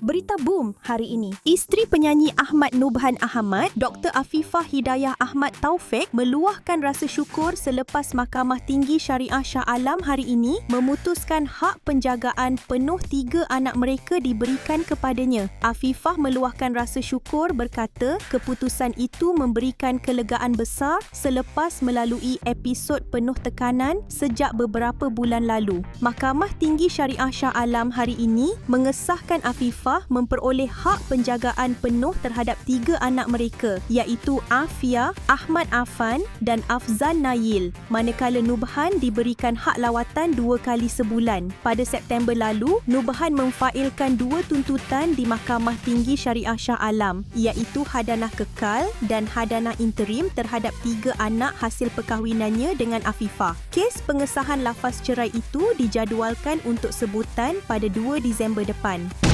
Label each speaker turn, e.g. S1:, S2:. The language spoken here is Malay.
S1: Berita boom hari ini. Isteri penyanyi Ahmad Nubhan Ahmad, Dr. Afifah Hidayah Ahmad Taufik meluahkan rasa syukur selepas Mahkamah Tinggi Syariah Shah Alam hari ini memutuskan hak penjagaan penuh tiga anak mereka diberikan kepadanya. Afifah meluahkan rasa syukur berkata keputusan itu memberikan kelegaan besar selepas melalui episod penuh tekanan sejak beberapa bulan lalu. Mahkamah Tinggi Syariah Shah Alam hari ini mengesahkan Afifah memperoleh hak penjagaan penuh terhadap tiga anak mereka iaitu Afia, Ahmad Afan dan Afzan Nail manakala Nubhan diberikan hak lawatan dua kali sebulan. Pada September lalu, Nubhan memfailkan dua tuntutan di Mahkamah Tinggi Syariah Shah Alam iaitu hadanah kekal dan hadanah interim terhadap tiga anak hasil perkahwinannya dengan Afifah. Kes pengesahan lafaz cerai itu dijadualkan untuk sebutan pada 2 Disember depan.